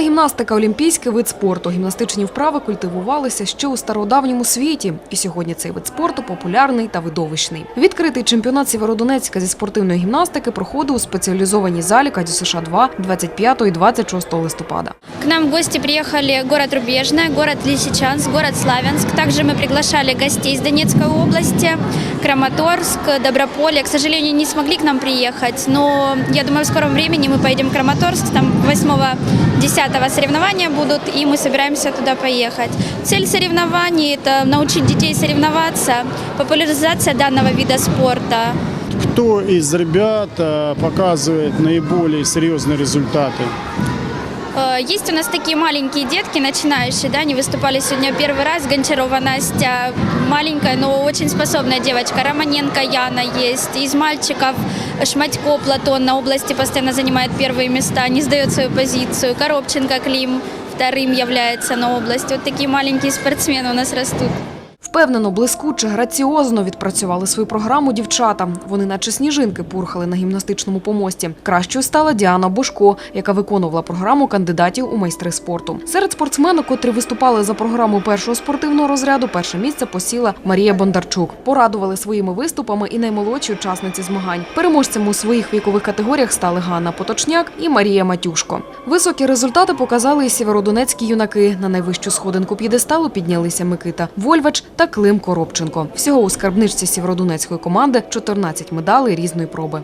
Спортивна гімнастика олімпійський вид спорту. Гімнастичні вправи культивувалися ще у стародавньому світі, і сьогодні цей вид спорту популярний та видовищний. Відкритий чемпіонат Сєвєродонецька зі спортивної гімнастики проходив у спеціалізованій залі Кадю США 2 25 і 26 листопада. К нам в гости приехали город Рубежное, город Лисичанск, город Славянск. Также мы приглашали гостей из Донецкой области, Краматорск, Доброполье. К сожалению, не смогли к нам приехать, но я думаю, в скором времени мы поедем в Краматорск. Там 8-10 соревнования будут, и мы собираемся туда поехать. Цель соревнований – это научить детей соревноваться, популяризация данного вида спорта. Кто из ребят э, показывает наиболее серьезные результаты? Э, Есть у нас такие маленькие детки, начинающие, да, они выступали сегодня первый раз. Гончарова Настя, маленькая, но очень способная девочка. Романенко Яна есть. Из мальчиков Шматько Платон на области постоянно занимает первые места, не сдает свою позицию. Коробченко Клим вторым является на области. Вот такие маленькие спортсмены у нас растут. Впевнено, блискуче, граціозно відпрацювали свою програму дівчата. Вони, наче сніжинки, пурхали на гімнастичному помості. Кращою стала Діана Бошко, яка виконувала програму кандидатів у майстри спорту. Серед спортсменок, котрі виступали за програмою першого спортивного розряду, перше місце посіла Марія Бондарчук. Порадували своїми виступами і наймолодші учасниці змагань. Переможцями у своїх вікових категоріях стали Ганна Поточняк і Марія Матюшко. Високі результати показали і сєвєродонецькі юнаки. На найвищу сходинку п'єдесталу піднялися Микита Вольвач та Клим Коробченко. Всього у скарбничці сєвєродонецької команди 14 медалей різної проби.